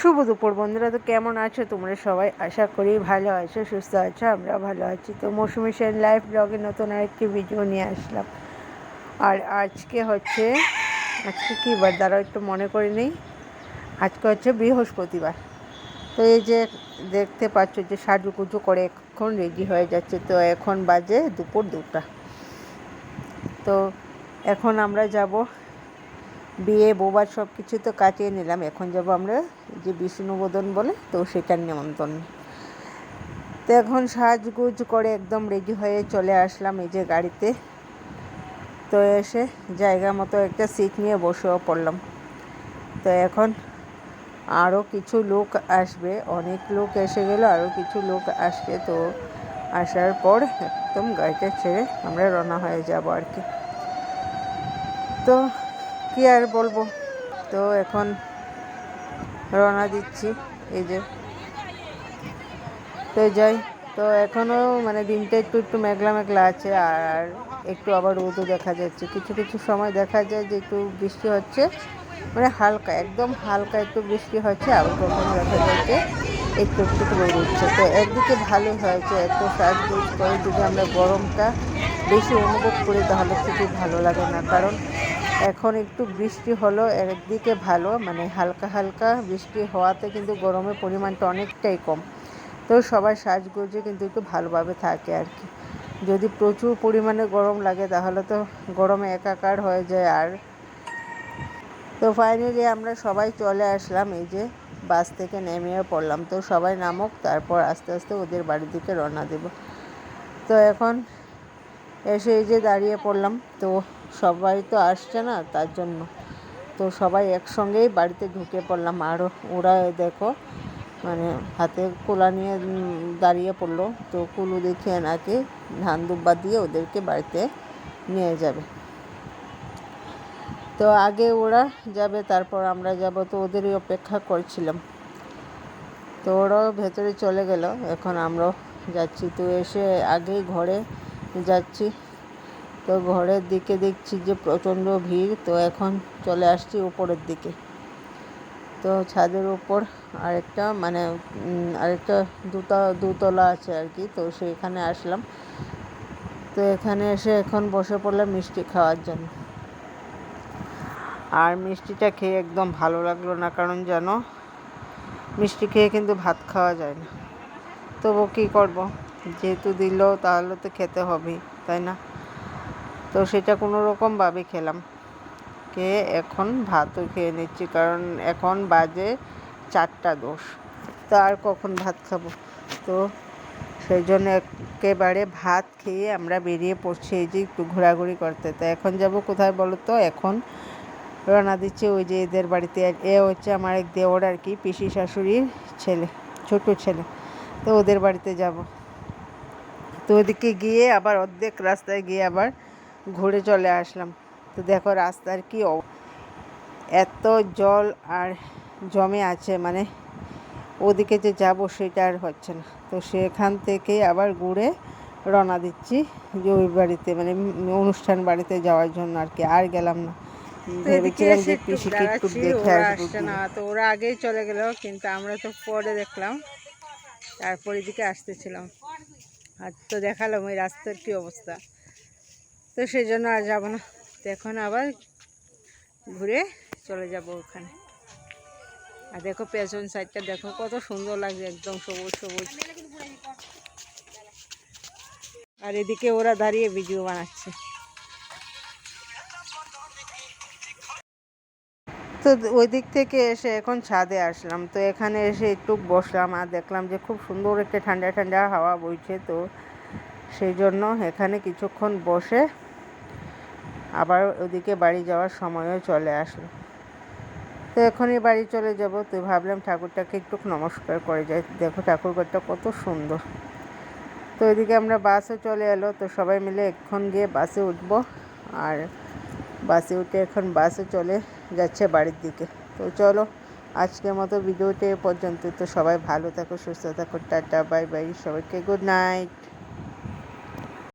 শুভ দুপুর বন্ধুরা, তো কেমন আছো তোমরা সবাই? আশা করি ভালো আছো, সুস্থ আছো, আমরা ভালো আছি। তো মৌসুমি সেন লাইফ ব্লগে নতুন আরেকটি ভিডিও নিয়ে আসলাম। আর আজকে হচ্ছে, আজকে কী বার? দ্বারা একটু মনে করে নেই। আজকে হচ্ছে বৃহস্পতিবার। তো এই যে দেখতে পাচ্ছ যে সাজুকুজু করে এখন রেডি হয়ে যাচ্ছে। তো এখন বাজে দুপুর দুটা। তো এখন আমরা যাব বিয়ে বোবার সব কিছু তো কাটিয়ে নিলাম। এখন যাব আমরা যে বিষ্ণুবোধন বলে, তো সেটার নিমন্ত্রণ। তো এখন সাজগুজ করে একদম রেডি হয়ে চলে আসলাম এই যে গাড়িতে। তো এসে জায়গা মতো একটা সিট নিয়ে বসেও পড়লাম। তো এখন আরও কিছু লোক আসবে। অনেক লোক এসে গেল আরও কিছু লোক আসবে। তো আসার পর একদম গাড়িটা ছেড়ে আমরা রওনা হয়ে যাব আর কি। তো কি আর বলব? তো এখন রওনা দিচ্ছি, এই যে। তো যাই তো এখনও মানে দিনটা একটু একটু মেঘলা মেঘলা আছে, আর একটু আবার রোদও দেখা যাচ্ছে। কিছু কিছু সময় দেখা যায় যে একটু বৃষ্টি হচ্ছে মানে হালকা, একদম হালকা একটু বৃষ্টি হচ্ছে, আবার কখনো দেখা যাচ্ছে একটু একটু রোদ উঠছে। তো একদিকে ভালোই হয়েছে, এত সাজগুজ করে যদি আমরা গরমটা বেশি অনুভব করি, তাহলে খুবই ভালো লাগে না। কারণ এখন একটু বৃষ্টি হলো, একদিকে ভালো মানে হালকা হালকা বৃষ্টি হওয়াতে কিন্তু গরমের পরিমাণটা অনেকটাই কম। তো সবার সাজগোজে কিন্তু একটু ভালোভাবে থাকে আর কি। যদি প্রচুর পরিমাণে গরম লাগে তাহলে তো গরমে একাকার হয়ে যায় আর। তো ফাইনালি আমরা সবাই চলে আসলাম, এই যে বাস থেকে নেমেও পড়লাম। তো সবাই নামক, তারপর আস্তে আস্তে ওদের বাড়ির দিকে রওনা দেব। তো এখন এসে এই যে দাঁড়িয়ে পড়লাম। তো সবাই তো আসছে না, তার জন্য। তো সবাই একসঙ্গেই বাড়িতে ঢুকে পড়লাম। আর ওরা দেখো মানে হাতে কোলা নিয়ে দাঁড়িয়ে পড়ল। তো কুলু দেখে নাকি ধান দুব্বা দিয়ে ওদেরকে বাড়িতে নিয়ে যাবে। তো আগে ওরা যাবে, তারপর আমরা যাব। তো ওদেরই অপেক্ষা করছিলাম। তো ওরাও ভেতরে চলে গেল। এখন আমরাও যাচ্ছি। তো এসে আগেই ঘরে যাচ্ছি। তো ঘরের দিকে দেখছি যে প্রচণ্ড ভিড়, তো এখন চলে আসছি উপরের দিকে। তো ছাদের উপর আরেকটা মানে আরেকটা দুটা দুতলা আছে আর কি, তো সেখানে আসলাম। তো এখানে এসে এখন বসে পড়লাম মিষ্টি খাওয়ার জন্য। আর মিষ্টিটা খেয়ে একদম ভালো লাগল না, কারণ যেন মিষ্টি খেয়ে কিন্তু ভাত খাওয়া যায় না। তবু কী করব? যেহেতু দিল, তাহলে তো খেতে হবেই, তাই না? তো সেটা কোনো রকমভাবে খেলাম। খেয়ে এখন ভাতও খেয়ে নিচ্ছি, কারণ এখন বাজে চারটা দোষ তো আর কখন ভাত খাব? তো সেই জন্য একেবারে ভাত খেয়ে আমরা বেরিয়ে পড়ছি এই যে একটু ঘোরাঘুরি করতে। তো এখন যাব কোথায় বলো তো? এখন রানা দিচ্ছে ওই যে এদের বাড়িতে। এ হচ্ছে আমার এক দেওর আর কি, পিসি শাশুড়ির ছেলে, ছোট ছেলে। তো ওদের বাড়িতে যাব। তো ওদিকে গিয়ে আবার অর্ধেক রাস্তায় গিয়ে আবার ঘুরে চলে আসলাম। তো দেখো রাস্তার কি এত জল আর জমে আছে মানে ওদিকে যে যাব সেটা আর হচ্ছে না। তো সেখান থেকে আবার ঘুরে রওনা দিচ্ছি যে ওই বাড়িতে মানে অনুষ্ঠান বাড়িতে যাওয়ার জন্য আর কি আর গেলাম না। ভেবেছিলাম যে পিসিকে একটু দেখে আসব না তো ওরা আগেই চলে গেল কিন্তু আমরা তো পরে দেখলাম তারপর এদিকে আসতেছিলাম। আর তো দেখালাম ওই রাস্তার কি অবস্থা। তো সেই জন্য আর যাব না। তো এখন আবার ঘুরে চলে যাব ওখানে। আর দেখো পেছন সাইডটা দেখো, কত সুন্দর লাগছে একদম সবুজ সবুজ। আর এদিকে ওরা দাঁড়িয়ে ভিডিও বানাচ্ছে। তো ওই দিক থেকে এসে এখন ছাদে আসলাম। তো এখানে এসে একটু বসলাম আর দেখলাম যে খুব সুন্দর একটা ঠান্ডা ঠান্ডা হাওয়া বইছে তো। সেই জন্য এখানে কিছুক্ষণ বসে আবার ওদিকে বাড়ি যাওয়ার সময়ও চলে আসলো তো এখনই বাড়ি চলে যাব। তো ভাবলাম ঠাকুরটাকে একটু নমস্কার করে যাই। দেখো ঠাকুরঘরটা কত সুন্দর। তো ওইদিকে আমরা বাসও চলে এলো। তো সবাই মিলে এখন গিয়ে বাসে উঠবো। আর বাসে উঠে এখন বাসে চলে যাচ্ছে বাড়ির দিকে। তো চলো আজকের মতো ভিডিওটি পর্যন্ত। তো সবাই ভালো থাকো, সুস্থ থাকো, টাটা, বাই বাই, সবাইকে গুড নাইট।